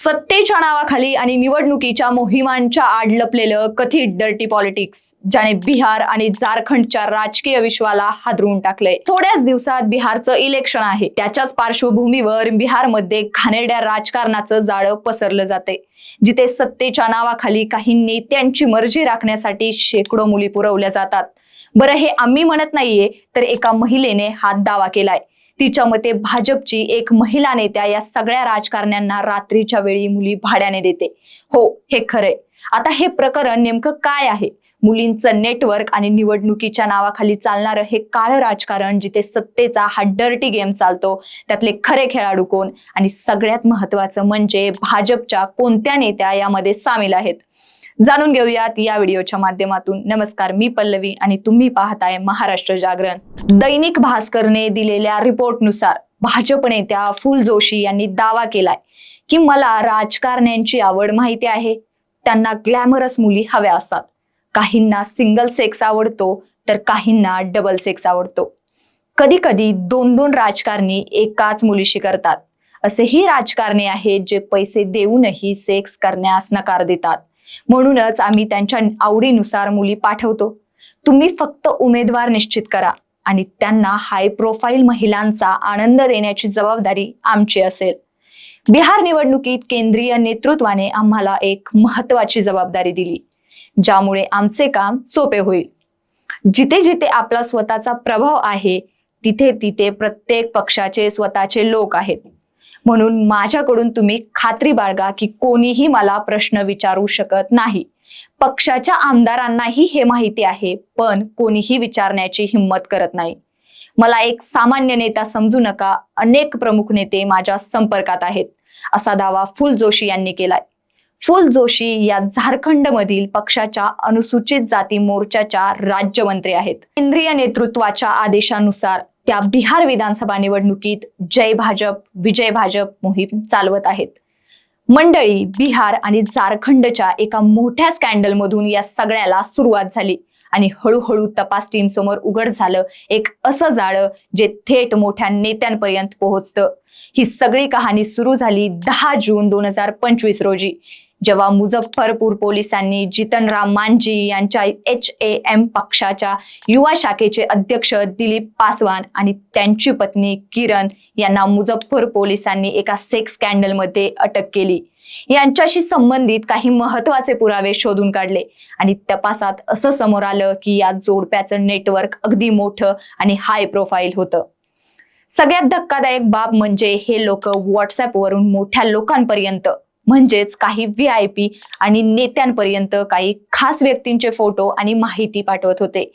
सत्तेच्या नावाखाली आणि निवडणुकीच्या मोहिमांच्या आड लपलेलं कथित डर्टी पॉलिटिक्स ज्याने बिहार आणि झारखंडच्या राजकीय विश्वाला हादरून टाकलंय. थोड्याच दिवसात बिहारचं इलेक्शन आहे. त्याच्याच पार्श्वभूमीवर बिहारमध्ये घाणेरड्या राजकारणाचं जाळं पसरलं जाते जिथे सत्तेच्या नावाखाली काही नेत्यांची मर्जी राखण्यासाठी शेकडो मुली पुरवल्या जातात. बरं हे आम्ही म्हणत नाहीये तर एका महिलेने हा दावा केलाय. तिच्या मते भाजपची एक महिला नेत्या या सगळ्या राजकारण्यांना रात्रीच्या वेळी मुली भाड्याने देते. हो हे खरंय. आता हे प्रकरण नेमकं काय आहे? मुलींचं नेटवर्क आणि निवडणुकीच्या नावाखाली चालणारं हे काळं राजकारण जिथे सत्तेचा हा डर्टी गेम चालतो त्यातले खरे खेळाडू कोण? आणि सगळ्यात महत्वाचं म्हणजे भाजपच्या कोणत्या नेत्या यामध्ये सामील आहेत? जाणून घेऊयात या व्हिडिओच्या माध्यमातून. नमस्कार मी पल्लवी आणि तुम्ही पाहताय महाराष्ट्र जागरण. दैनिक भास्करने दिलेल्या रिपोर्टनुसार भाजप नेत्या फुल जोशी यांनी दावा केलाय की मला राजकारण्यांची आवड माहिती आहे. त्यांना ग्लॅमरस मुली हव्या असतात. काहींना सिंगल सेक्स आवडतो तर काहींना डबल सेक्स आवडतो. कधी कधी दोन दोन राजकारणी एकाच मुलीशी करतात. असेही राजकारणी आहेत जे पैसे देऊनही सेक्स करण्यास नकार देतात. म्हणूनच आम्ही त्यांच्या आवडीनुसार मुली पाठवतो. तुम्ही फक्त उमेदवार निश्चित करा आणि त्यांना हाय प्रोफाईल महिलांचा आनंद देण्याची जबाबदारी आमची असेल. बिहार निवडणुकीत केंद्रीय नेतृत्वाने आम्हाला एक महत्वाची जबाबदारी दिली ज्यामुळे आमचे काम सोपे होईल. जिथे जिथे आपला स्वतःचा प्रभाव आहे तिथे तिथे प्रत्येक पक्षाचे स्वतःचे लोक आहेत. म्हणून माझ्याकडून तुम्ही खात्री बाळगा की कोणीही मला प्रश्न विचारू शकत नाही. पक्षाच्या आमदारांनाही हे माहिती आहे पण कोणीही विचारण्याची हिंमत करत नाही. मला एक सामान्य नेता समजू नका अनेक प्रमुख नेते माझ्या संपर्कात आहेत असा दावा फुल जोशी यांनी केलाय. फुल जोशी या झारखंड मधील पक्षाच्या अनुसूचित जाती मोर्चाच्या राज्यमंत्री आहेत. केंद्रीय नेतृत्वाच्या आदेशानुसार त्या बिहार विधानसभा निवडणुकीत जय भाजप विजय भाजप मोहीम चालवत आहेत. मंडळी बिहार आणि झारखंडच्या एका मोठ्या स्कॅन्डल मधून या सगळ्याला सुरुवात झाली आणि हळूहळू तपास टीम समोर उघड झालं. एक असं जाळं जे थेट मोठ्या नेत्यांपर्यंत पोहोचतं. ही सगळी कहाणी सुरू झाली दहा जून दोन हजार पंचवीस रोजी. जेव्हा मुझफ्फरपूर पोलिसांनी जितनराम मांझी यांच्या एच ए एम पक्षाच्या युवा शाखेचे अध्यक्ष दिलीप पासवान आणि त्यांची पत्नी किरण यांना मुझफ्फर पोलिसांनी एका सेक्स स्कॅन्डलमध्ये अटक केली. यांच्याशी संबंधित काही महत्त्वाचे पुरावे शोधून काढले आणि तपासात असं समोर आलं की या जोडप्याचं नेटवर्क अगदी मोठं आणि हाय प्रोफाईल होतं. सगळ्यात धक्कादायक बाब म्हणजे हे लोक व्हॉट्सअपवरून मोठ्या लोकांपर्यंत म्हणजेच काही व्ही आय पी आणि नेत्यांपर्यंत काही खास व्यक्तींचे फोटो आणि माहिती पाठवत होते.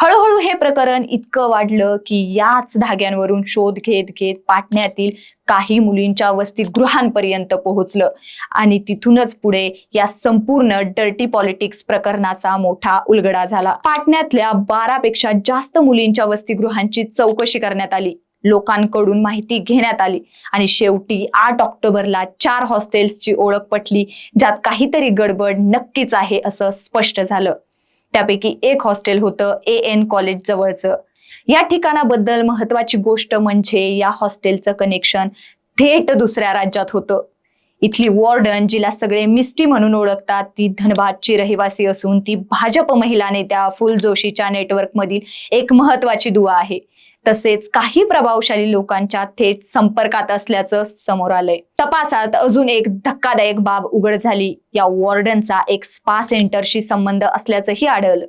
हळूहळू हे प्रकरण इतकं वाढलं की याच धाग्यांवरून शोध घेत घेत पाटण्यातील काही मुलींच्या वसतिगृहांपर्यंत पोहोचलं आणि तिथूनच पुढे या संपूर्ण डर्टी पॉलिटिक्स प्रकरणाचा मोठा उलगडा झाला. पाटण्यातल्या बारापेक्षा जास्त मुलींच्या वसतिगृहांची चौकशी करण्यात आली. लोकांकडून माहिती घेण्यात आली. आणि शेवटी आठ ऑक्टोबरला चार हॉस्टेल्सची ओळख पटली ज्यात काहीतरी गडबड नक्कीच आहे असं स्पष्ट झालं. त्यापैकी एक हॉस्टेल होतं ए एन कॉलेज जवळचं. या ठिकाणाबद्दल महत्वाची गोष्ट म्हणजे या हॉस्टेलचं कनेक्शन थेट दुसऱ्या राज्यात होतं. इथली वॉर्डन जिला सगळे मिस्टी म्हणून ओळखतात ती धनबादची रहिवासी असून ती भाजप महिला नेत्या फुल जोशीच्या नेटवर्क मधील एक महत्वाची दुवा आहे. तसेच काही प्रभावशाली लोकांच्या थेट संपर्कात असल्याचं समोर आलंय. तपासात अजून एक धक्कादायक बाब उघड झाली. या वॉर्डनचा एक स्पा सेंटरशी संबंध असल्याचंही आढळलं.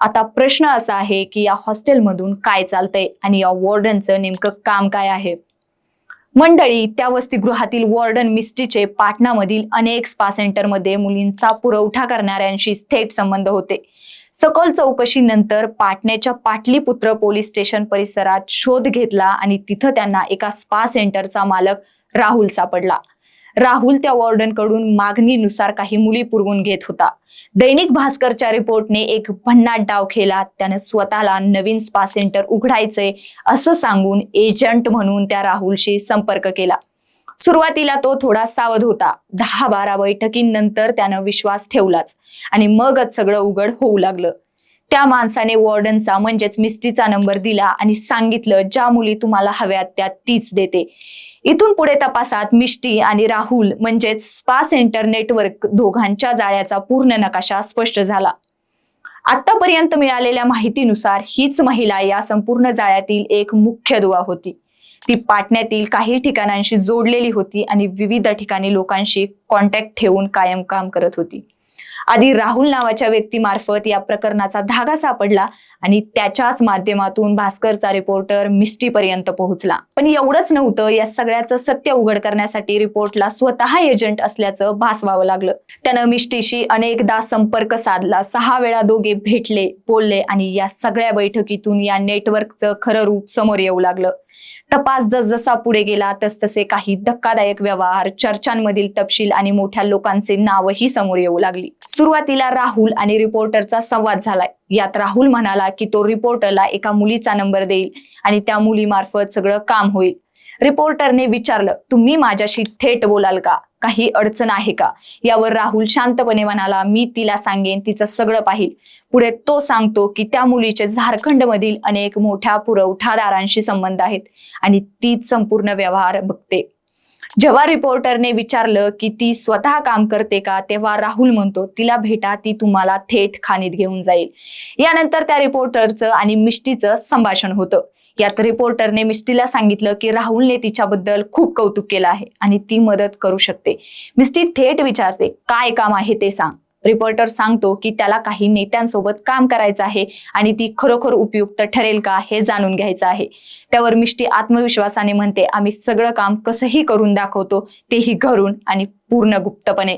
आता प्रश्न असा आहे की या हॉस्टेलमधून काय चालतंय आणि या वॉर्डनचं नेमकं काम काय आहे? मंडळी त्या वसतिगृहातील वॉर्डन मिस्टीचे पाटणामधील अनेक स्पा सेंटरमध्ये मुलींचा पुरवठा करणाऱ्यांशी थेट संबंध होते. सखोल चौकशीनंतर पाटण्याच्या पाटलीपुत्र पोलीस स्टेशन परिसरात शोध घेतला आणि तिथं त्यांना एका स्पा सेंटरचा मालक राहुल सापडला. राहुल त्या वॉर्डनकडून मागणीनुसार काही मुली पुरवून घेत होता. दैनिक भास्करच्या रिपोर्टने एक भन्नाट डाव केला. त्यानं स्वतःला नवीन स्पा सेंटर उघडायचंय असं सांगून एजंट म्हणून त्या राहुलशी संपर्क केला. सुरुवातीला तो थोडा सावध होता. दहा बारा बैठकींनंतर त्यानं विश्वास ठेवलाच आणि मगच सगळं उघड होऊ लागलं. त्या माणसाने वॉर्डनचा म्हणजेच मिस्ट्रीचा नंबर दिला आणि सांगितलं ज्या मुली तुम्हाला हव्यात त्या तीच देते. इथून पुढे तपासात मिष्टी आणि राहुल म्हणजेच स्पा सेंटर नेटवर्क दोघांच्या जाळ्याचा पूर्ण नकाशा स्पष्ट झाला. आतापर्यंत मिळालेल्या माहितीनुसार हीच महिला या संपूर्ण जाळ्यातील एक मुख्य दुवा होती. ती पाटण्यातील काही ठिकाणांशी जोडलेली होती आणि विविध ठिकाणी लोकांशी कॉन्टॅक्ट ठेवून कायम काम करत होती. आधी राहुल नावाच्या व्यक्तीमार्फत या प्रकरणाचा धागा सापडला आणि त्याच्याच माध्यमातून भास्करचा रिपोर्टर मिस्टीपर्यंत पोहोचला. पण एवढंच नव्हतं या सगळ्याचं सत्य उघड करण्यासाठी रिपोर्टला स्वतः एजंट असल्याचं भासवावं लागलं. त्यानं मिष्टीशी अनेकदा संपर्क साधला सहा वेळा दोघे भेटले बोलले आणि या सगळ्या बैठकीतून या नेटवर्कचं खरं रूप समोर येऊ लागलं. तपास जसजसा पुढे गेला तसतसे काही धक्कादायक व्यवहार चर्चांमधील तपशील आणि मोठ्या लोकांचे नावही समोर येऊ लागली. सुरुवातीला राहुल आणि रिपोर्टरचा संवाद झालाय. यात राहुल म्हणाला की तो रिपोर्टरला एका मुलीचा नंबर देईल आणि त्या मुलीमार्फत सगळं काम होईल. रिपोर्टरने विचारलं तुम्ही माझ्याशी थेट बोलाल का? काही अडचण आहे का? यावर राहुल शांतपणे म्हणाला मी तिला सांगेन तिचं सगळं पाहिल. पुढे तो सांगतो की त्या मुलीचे झारखंड मधील अनेक मोठ्या पुरवठादारांशी संबंध आहेत आणि तीच संपूर्ण व्यवहार बघते. जेव्हा रिपोर्टरने विचारलं की ती स्वतः काम करते का तेव्हा राहुल म्हणतो तिला भेटा ती तुम्हाला थेट खाणीत घेऊन जाईल. यानंतर त्या रिपोर्टरचं आणि मिष्टीचं संभाषण होतं. यात रिपोर्टरने मिस्टीला सांगितलं की राहुलने तिच्याबद्दल खूप कौतुक केलं आहे आणि ती मदत करू शकते. मिस्टी थेट विचारते काय काम आहे ते सांग. रिपोर्टर सांगतो की त्याला काही नेत्यांसोबत काम करायचं आहे आणि ती खरोखर उपयुक्त ठरेल का हे जाणून घ्यायचं आहे. त्यावर मिष्टी आत्मविश्वासाने म्हणते आम्ही सगळं काम कसंही करून दाखवतो तेही घरून आणि पूर्ण गुप्तपणे.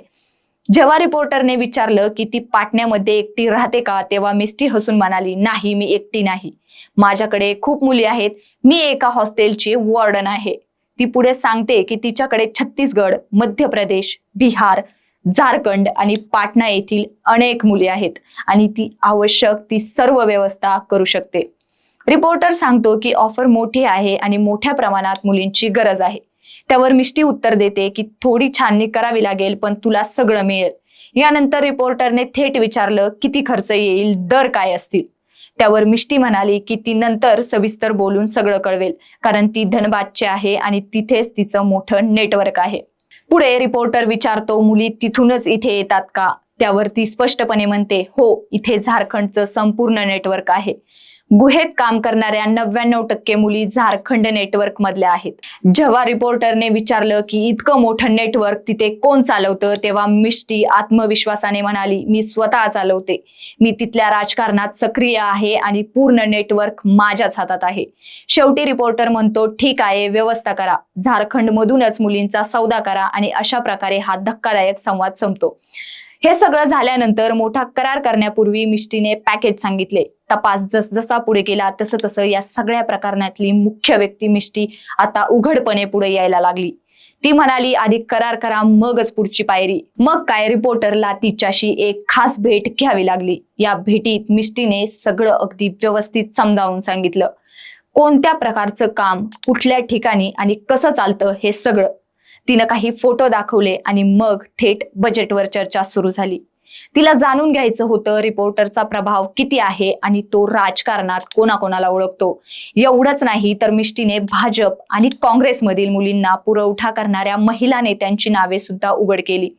जेव्हा रिपोर्टरने विचारलं की ती पाटण्यामध्ये एकटी राहते का तेव्हा मिस्टी हसून म्हणाली नाही मी एकटी नाही. माझ्याकडे खूप मुली आहेत. मी एका हॉस्टेलची वॉर्डन आहे. ती पुढे सांगते की तिच्याकडे छत्तीसगड मध्य प्रदेश बिहार झारखंड आणि पाटणा येथील अनेक मुले आहेत आणि ती आवश्यक ती सर्व व्यवस्था करू शकते. रिपोर्टर सांगतो की ऑफर मोठी आहे आणि मोठ्या प्रमाणात मुलींची गरज आहे. त्यावर मिष्टी उत्तर देते की थोडी छाननी करावी लागेल पण तुला सगळं मिळेल. यानंतर रिपोर्टरने थेट विचारलं किती खर्च येईल दर काय असतील. त्यावर मिष्टी म्हणाली की ती नंतर सविस्तर बोलून सगळं कळवेल कारण ती धनबादची आहे आणि तिथेच तिचं मोठं नेटवर्क आहे. पुढे रिपोर्टर विचारतो मुली तिथूनच इथे येतात का? त्यावर ती स्पष्टपणे म्हणते हो इथे झारखंडचं संपूर्ण नेटवर्क आहे. गुहेत काम करणाऱ्या नव्याण्णव टक्के मुली झारखंड नेटवर्क मधल्या आहेत. जेव्हा रिपोर्टरने विचारलं की इतकं मोठं नेटवर्क तिथे कोण चालवतं तेव्हा मिष्टी आत्मविश्वासाने म्हणाली मी स्वतः चालवते. मी तिथल्या राजकारणात सक्रिय आहे आणि पूर्ण नेटवर्क माझ्याच हातात आहे. शेवटी रिपोर्टर म्हणतो ठीक आहे व्यवस्था करा. झारखंड मधूनच मुलींचा सौदा करा आणि अशा प्रकारे हा धक्कादायक संवाद संपतो. हे सगळं झाल्यानंतर मोठा करार करण्यापूर्वी मिष्टीने पॅकेज सांगितले. तपास जसजसा पुढे गेला तसं तसं या सगळ्या प्रकरणातली मुख्य व्यक्ती मिष्टी आता उघडपणे पुढे यायला लागली. ती म्हणाली आधी करार करा मगच पुढची पायरी. मग काय रिपोर्टरला तिच्याशी एक खास भेट घ्यावी लागली. या भेटीत मिष्टीने सगळं अगदी व्यवस्थित समजावून सांगितलं. कोणत्या प्रकारचं काम कुठल्या ठिकाणी आणि कसं चालतं हे सगळं तिनं काही फोटो दाखवले आणि मग थेट बजेटवर चर्चा सुरू झाली. तिला जाणून घ्यायचं होतं रिपोर्टरचा प्रभाव किती आहे आणि तो राजकारणात कोणाकोणाला ओळखतो. एवढंच नाही तर मिष्टीने भाजप आणि काँग्रेसमधील मुलींना पुरवठा करणाऱ्या महिला नेत्यांची नावे सुद्धा उघड केली.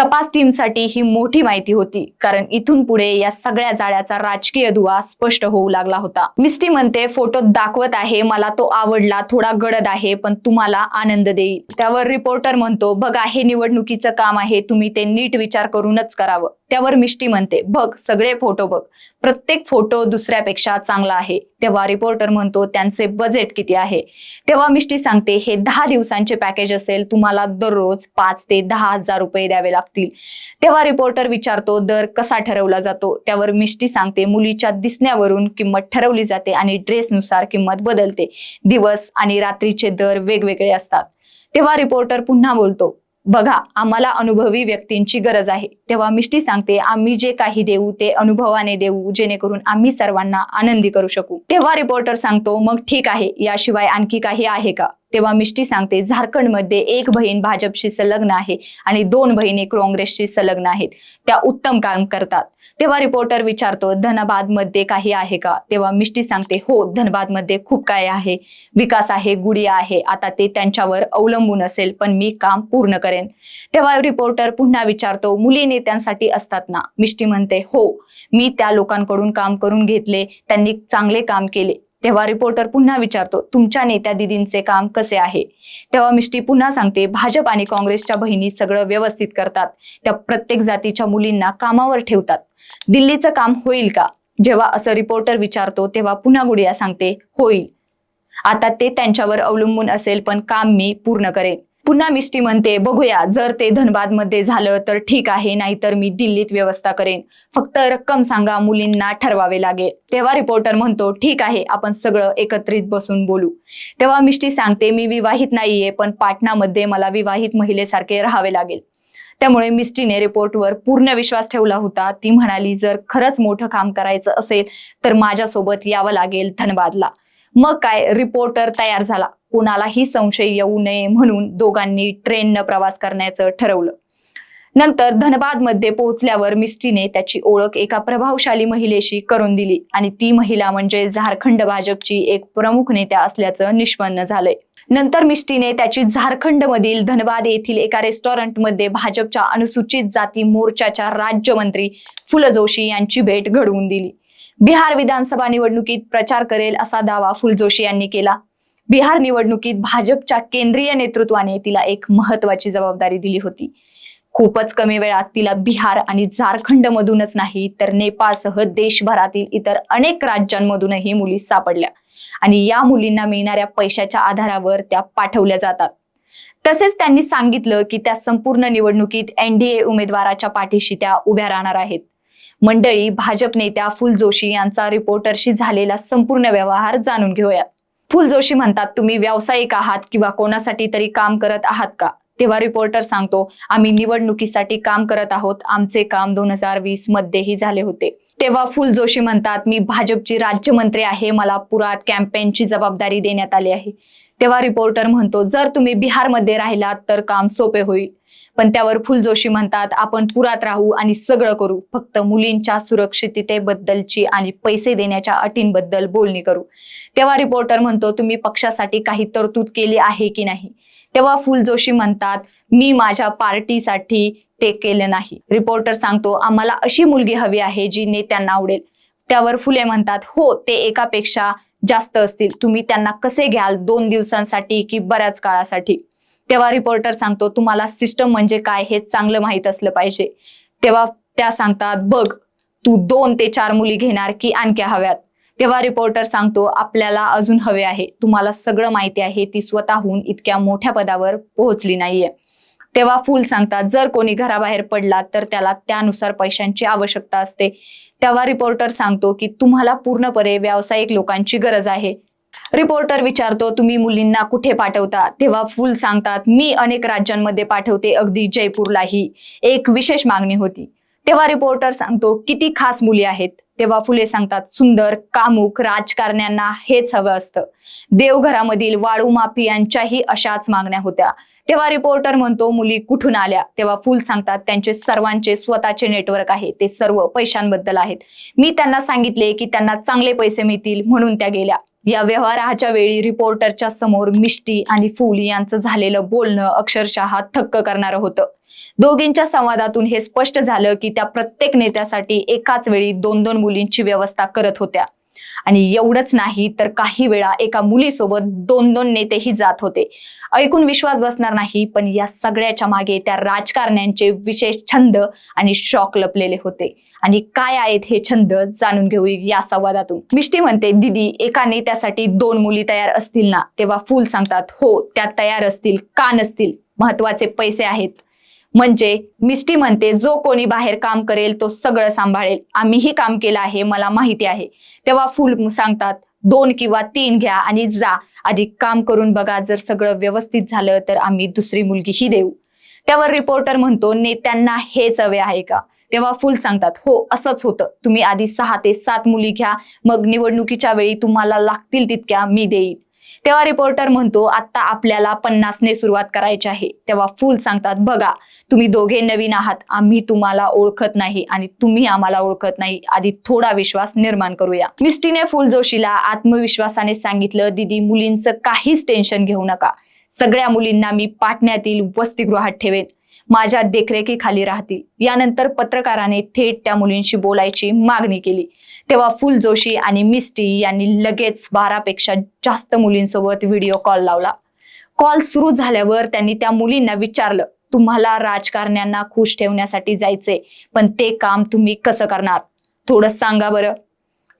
तपास टीमसाठी ही मोठी माहिती होती कारण इथून पुढे या सगळ्या जाळ्याचा राजकीय दुवा स्पष्ट होऊ लागला होता. मिस्टी म्हणते फोटो दाखवत आहे मला तो आवडला थोडा गडद आहे पण तुम्हाला आनंद देईल. त्यावर रिपोर्टर म्हणतो बघा हे निवडणुकीचं काम आहे तुम्ही ते नीट विचार करूनच करावं. त्यावर मिष्टी म्हणते. बघ सगळे फोटो बघ. प्रत्येक फोटो दुसऱ्यापेक्षा चांगला आहे. तेव्हा रिपोर्टर म्हणतो त्यांचे बजेट किती आहे? तेव्हा मिष्टी सांगते हे दहा दिवसांचे पॅकेज असेल तुम्हाला दररोज पाच ते दहा हजार रुपये द्यावे लागतील. तेव्हा रिपोर्टर विचारतो दर कसा ठरवला जातो? त्यावर मिष्टी सांगते मुलीच्या दिसण्यावरून किंमत ठरवली जाते आणि ड्रेसनुसार किंमत बदलते. दिवस आणि रात्रीचे दर वेगवेगळे असतात. तेव्हा रिपोर्टर पुन्हा बोलतो बघा आम्हाला अनुभवी व्यक्तींची गरज आहे. तेव्हा मिष्टी सांगते आम्ही जे काही देऊ ते अनुभवाने देऊ जेणेकरून आम्ही सर्वांना आनंदी करू शकू. तेव्हा रिपोर्टर सांगतो मग ठीक आहे याशिवाय आणखी काही आहे का? तेव्हा मिष्टी सांगते झारखंडमध्ये एक बहीण भाजपशी संलग्न आहे आणि दोन बहिणी काँग्रेसशी संलग्न आहेत. त्या उत्तम काम करतात. तेव्हा रिपोर्टर विचारतो धनबादमध्ये काही आहे का? तेव्हा मिष्टी सांगते हो धनबादमध्ये खूप काय आहे. विकास आहे गुडिया आहे. आता ते त्यांच्यावर अवलंबून असेल पण मी काम पूर्ण करेन. तेव्हा रिपोर्टर पुन्हा विचारतो मुली नेत्यांसाठी असतात ना? मिष्टी म्हणते हो. मी त्या लोकांकडून काम करून घेतले त्यांनी चांगले काम केले. तेव्हा रिपोर्टर पुन्हा विचारतो तुमच्या नेत्या दिदींचे काम कसे आहे? तेव्हा मिष्टी पुन्हा सांगते भाजप आणि काँग्रेसच्या बहिणी सगळं व्यवस्थित करतात. त्या प्रत्येक जातीच्या मुलींना कामावर ठेवतात. दिल्लीचं काम होईल का? जेव्हा असं रिपोर्टर विचारतो तेव्हा पुन्हा गुडिया सांगते होईल. आता ते त्यांच्यावर अवलंबून असेल पण काम मी पूर्ण करेन. पुन्हा मिष्टी म्हणते बघूया जर ते धनबादमध्ये झालं तर ठीक आहे नाहीतर मी दिल्लीत व्यवस्था करेन. फक्त रक्कम सांगा मुलींना ठरवावे लागेल. तेव्हा रिपोर्टर म्हणतो ठीक आहे आपण सगळं एकत्रित बसून बोलू. तेव्हा मिष्टी सांगते मी विवाहित नाहीये पण पाटणामध्ये मला विवाहित महिलेसारखे राहावे लागेल. त्यामुळे मिस्टीने रिपोर्टवर पूर्ण विश्वास ठेवला होता. ती म्हणाली जर खरंच मोठं काम करायचं असेल तर माझ्यासोबत यावं लागेल धनबादला. मग काय? रिपोर्टर तयार झाला. कुणालाही संशय येऊ नये म्हणून दोघांनी ट्रेननं प्रवास करण्याचं ठरवलं. नंतर धनबादमध्ये पोहोचल्यावर मिस्टीने त्याची ओळख एका प्रभावशाली महिलेशी करून दिली आणि ती महिला म्हणजे झारखंड भाजपची एक प्रमुख नेत्या असल्याचं निष्पन्न झालंय. नंतर मिष्टीने त्याची झारखंड मधील धनबाद येथील एका रेस्टॉरंटमध्ये भाजपच्या अनुसूचित जाती मोर्चाच्या राज्यमंत्री फुल जोशी यांची भेट घडवून दिली. बिहार विधानसभा निवडणुकीत प्रचार करेल असा दावा फुल जोशी यांनी केला. बिहार निवडणुकीत भाजपच्या केंद्रीय नेतृत्वाने तिला एक महत्वाची जबाबदारी दिली होती. खूपच कमी वेळात तिला बिहार आणि झारखंड मधूनच नाही तर नेपाळसह देशभरातील इतर अनेक राज्यांमधूनही मुली सापडल्या. आणि या मुलींना मिळणाऱ्या पैशाच्या आधारावर त्या पाठवल्या जातात. तसेच त्यांनी सांगितलं की त्या संपूर्ण निवडणुकीत एनडीए उमेदवाराच्या पाठीशी त्या उभ्या राहणार आहेत. मंडळी भाजप नेत्या फुल जोशी यांचा रिपोर्टरशी झालेला संपूर्ण व्यवहार जाणून घेऊयात. फुल जोशी म्हणतात तुम्ही व्यावसायिक आहात किंवा कोणासाठी तरी काम करत आहात का? तेव्हा रिपोर्टर सांगतो आम्ही निवडणुकीसाठी काम करत आहोत. आमचे काम दोन हजार वीस मध्येही झाले होते. तेव्हा फुल जोशी म्हणतात मी भाजपची राज्यमंत्री आहे. मला पुरात कॅम्पेनची जबाबदारी देण्यात आली आहे. तेव्हा रिपोर्टर म्हणतो जर तुम्ही बिहारमध्ये राहिलात तर काम सोपे होईल. पण त्यावर फुल जोशी म्हणतात आपण पुरात राहू आणि सगळं करू. फक्त मुलींच्या सुरक्षिततेबद्दलची आणि पैसे देण्याच्या अटींबद्दल बोलणी करू. तेव्हा रिपोर्टर म्हणतो तुम्ही पक्षासाठी काही तरतूद केली आहे की नाही? तेव्हा फुल जोशी म्हणतात मी माझ्या पार्टीसाठी ते केले नाही. रिपोर्टर सांगतो आम्हाला अशी मुलगी हवी आहे जी नेत्यांना आवडेल. त्यावर फुले म्हणतात हो ते एकापेक्षा जास्त असतील तुम्ही त्यांना कसे घ्याल दोन दिवसांसाठी की बऱ्याच काळासाठी? तेव्हा रिपोर्टर सांगतो तुम्हाला सिस्टम म्हणजे काय हे चांगलं माहीत असलं पाहिजे. तेव्हा त्या सांगतात बघ तू दोन ते चार मुली घेणार की आणख्या हव्यात. तेव्हा रिपोर्टर सांगतो आपल्याला अजून हवे आहे. तुम्हाला सगळं माहिती आहे. ती स्वतःहून इतक्या मोठ्या पदावर पोहोचली नाहीये. तेव्हा फुल सांगतात जर कोणी घराबाहेर पडला तर त्याला त्यानुसार पैशांची आवश्यकता असते. तेव्हा रिपोर्टर सांगतो की तुम्हाला पूर्णपणे व्यावसायिक लोकांची गरज आहे. रिपोर्टर विचारतो तुम्ही मुलींना कुठे पाठवता? तेव्हा फुल सांगतात मी अनेक राज्यांमध्ये पाठवते अगदी जयपूरलाही. एक विशेष मागणी होती. तेव्हा रिपोर्टर सांगतो किती खास मुली आहेत. तेव्हा फुले सांगतात सुंदर कामुक राजकारण्यांना हेच हवं असतं. देवघरामधील वाळू माफियांच्याही अशाच मागण्या होत्या. तेव्हा रिपोर्टर म्हणतो मुली कुठून आल्या? तेव्हा फुल सांगतात त्यांचे सर्वांचे स्वतःचे नेटवर्क आहे. ते सर्व पैशांबद्दल आहेत. मी त्यांना सांगितले की त्यांना चांगले पैसे मिळतील म्हणून त्या गेल्या. या व्यवहाराच्या वेळी रिपोर्टरच्या समोर मिष्टी आणि फुल यांचं झालेलं बोलणं अक्षरशः थक्क करणारं होतं. दोघींच्या संवादातून हे स्पष्ट झालं की त्या प्रत्येक नेत्यासाठी एकाच वेळी दोन दोन मुलींची व्यवस्था करत होत्या. आणि एवढंच नाही तर काही वेळा एका मुलीसोबत दोन दोन नेतेही जात होते. ऐकून विश्वास बसणार नाही पण या सगळ्याच्या मागे त्या राजकारण्यांचे विशेष छंद आणि शॉक लपलेले होते. आणि काय आहेत हे छंद जाणून घेऊ या संवादातून. मिष्टी म्हणते दिदी एका नेत्यासाठी दोन मुली तयार असतील ना तेव्हा फुल सांगतात हो त्या तयार असतील का नसतील? महत्त्वाचे पैसे आहेत म्हणजे मिष्टी म्हणते जो कोणी बाहेर काम करेल तो सगळं सांभाळेल. आम्हीही काम केलं आहे मला माहिती आहे. तेव्हा फुल सांगतात दोन किंवा तीन घ्या आणि जा. आधी काम करून बघा जर सगळं व्यवस्थित झालं तर आम्ही दुसरी मुलगीही देऊ. त्यावर रिपोर्टर म्हणतो नेत्यांना हेच हवे आहे का? तेव्हा फुल सांगतात हो असंच होतं. तुम्ही आधी सहा ते सात मुली घ्या. मग निवडणुकीच्या वेळी तुम्हाला लागतील तितक्या मी देईन. तेव्हा रिपोर्टर म्हणतो आता आपल्याला पन्नासने सुरुवात करायची आहे. तेव्हा फुल सांगतात बघा तुम्ही दोघे नवीन आहात. आम्ही तुम्हाला ओळखत नाही आणि तुम्ही आम्हाला ओळखत नाही. आधी थोडा विश्वास निर्माण करूया. मिस्टीने फुल जोशीला आत्मविश्वासाने सांगितलं दिदी मुलींचं काहीच टेन्शन घेऊ नका. सगळ्या मुलींना मी पाटण्यातील वसतिगृहात ठेवेन. माझ्या देखरेखीखाली राहतील. यानंतर पत्रकाराने थेट त्या मुलींशी बोलायची मागणी केली. तेव्हा फुल जोशी आणि मिस्टी यांनी लगेच बारापेक्षा जास्त मुलींसोबत व्हिडिओ कॉल लावला. कॉल सुरू झाल्यावर त्यांनी त्या मुलींना विचारलं तुम्हाला राजकारण्यांना खुश ठेवण्यासाठी जायचे पण ते काम तुम्ही कसं करणार? थोडं सांगा बरं.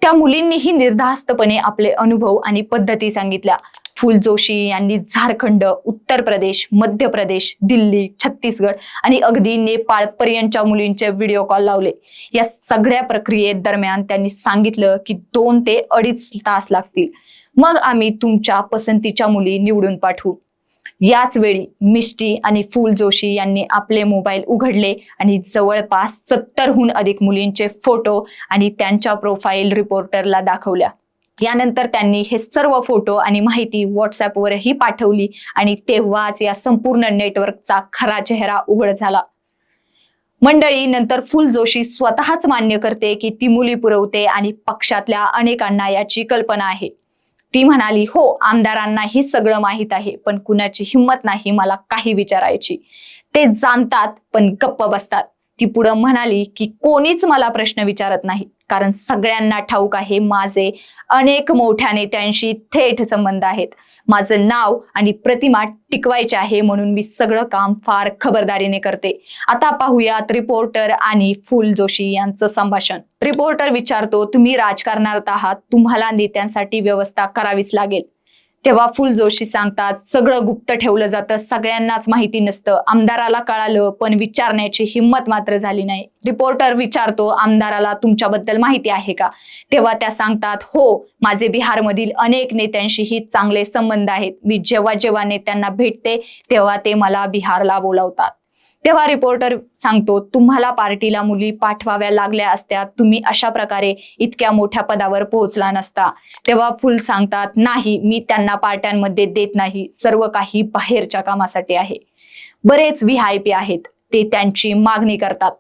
त्या मुलींनीही निर्धास्तपणे आपले अनुभव आणि पद्धती सांगितल्या. फुल जोशी यांनी झारखंड उत्तर प्रदेश मध्य प्रदेश दिल्ली छत्तीसगड आणि अगदी नेपाळ पर्यंतच्या मुलींचे व्हिडिओ कॉल लावले. या सगळ्या प्रक्रियेत दरम्यान त्यांनी सांगितलं की दोन ते अडीच तास लागतील. मग आम्ही तुमच्या पसंतीच्या मुली निवडून पाठवू. याच वेळी मिष्टी आणि फुल जोशी यांनी आपले मोबाईल उघडले आणि जवळपास सत्तरहून अधिक मुलींचे फोटो आणि त्यांच्या प्रोफाईल रिपोर्टरला दाखवल्या. यानंतर त्यांनी हे सर्व फोटो आणि माहिती व्हॉट्सअपवरही पाठवली आणि तेव्हाच या संपूर्ण नेटवर्कचा खरा चेहरा उघड झाला. मंडळी नंतर फुल जोशी स्वतःच मान्य करते की ती मुली पुरवते आणि पक्षातल्या अनेकांना याची कल्पना आहे. ती म्हणाली हो आमदारांना ही सगळं माहीत आहे पण कुणाची हिंमत नाही मला काही विचारायची. ते जाणतात पण गप्प बसतात. ती पुढं म्हणाली की कोणीच मला प्रश्न विचारत नाही. कारण सगळ्यांना ठाऊक आहे माझे अनेक मोठ्या नेत्यांशी थेट संबंध आहेत. माझं नाव आणि प्रतिमा टिकवायचे आहे म्हणून मी सगळं काम फार खबरदारीने करते. आता पाहूयात रिपोर्टर आणि फुल जोशी यांचं संभाषण. रिपोर्टर विचारतो तुम्ही राजकारणात आहात तुम्हाला नेत्यांसाठी व्यवस्था करावीच लागेल. तेव्हा फुल जोशी सांगतात सगळं गुप्त ठेवलं जातं सगळ्यांनाच माहिती नसतं. आमदाराला कळालं पण विचारण्याची हिंमत मात्र झाली नाही. रिपोर्टर विचारतो आमदाराला तुमच्याबद्दल माहिती आहे का? तेव्हा त्या सांगतात हो माझे बिहारमधील अनेक नेत्यांशीही चांगले संबंध आहेत. मी जेव्हा जेव्हा नेत्यांना भेटते तेव्हा ते मला बिहारला बोलावतात. तेव्हा रिपोर्टर सांगतो तुम्हाला पार्टीला मुली पाठवाव्या लागल्या असत्या. तुम्ही अशा प्रकारे इतक्या मोठ्या पदावर पोहोचला नसता. तेव्हा फुल सांगतात नाही मी त्यांना पार्ट्यांमध्ये देत नाही. सर्व काही बाहेरच्या कामासाठी आहे. बरेच व्ही आय पी आहेत. ते त्यांची मागणी करतात.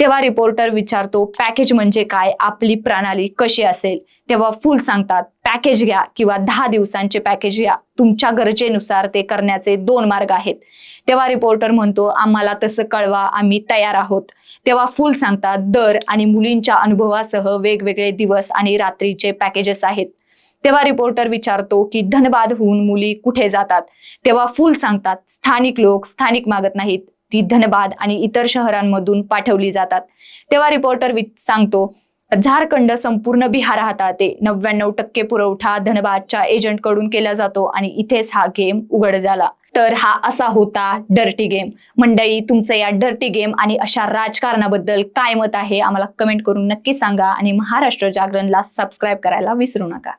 तेव्हा रिपोर्टर विचारतो पॅकेज म्हणजे काय? आपली प्रणाली कशी असेल? तेव्हा फुल सांगतात पॅकेज घ्या किंवा दहा दिवसांचे पॅकेज घ्या. तुमच्या गरजेनुसार ते करण्याचे दोन मार्ग आहेत. तेव्हा रिपोर्टर म्हणतो आम्हाला तसं कळवा आम्ही तयार आहोत. तेव्हा फुल सांगतात दर आणि मुलींच्या अनुभवासह वेगवेगळे दिवस आणि रात्रीचे पॅकेजेस आहेत. तेव्हा रिपोर्टर विचारतो की धनबाद होऊन मुली कुठे जातात? तेव्हा फुल सांगतात स्थानिक लोक स्थानिक मागत नाहीत. ती धनबाद आणि इतर शहरांमधून पाठवली जातात. तेव्हा रिपोर्टर वि- सांगतो झारखंड संपूर्ण बिहार हाताळते. नव्याण्णव टक्के पुरवठा धनबादच्या एजंटकडून केला जातो आणि इथेच हा गेम उघड झाला. तर हा असा होता डर्टी गेम मंडळी तुमचं या डर्टी गेम आणि अशा राजकारणाबद्दल काय मत आहे? आम्हाला कमेंट करून नक्की सांगा आणि महाराष्ट्र जागरणला सबस्क्राईब करायला विसरू नका.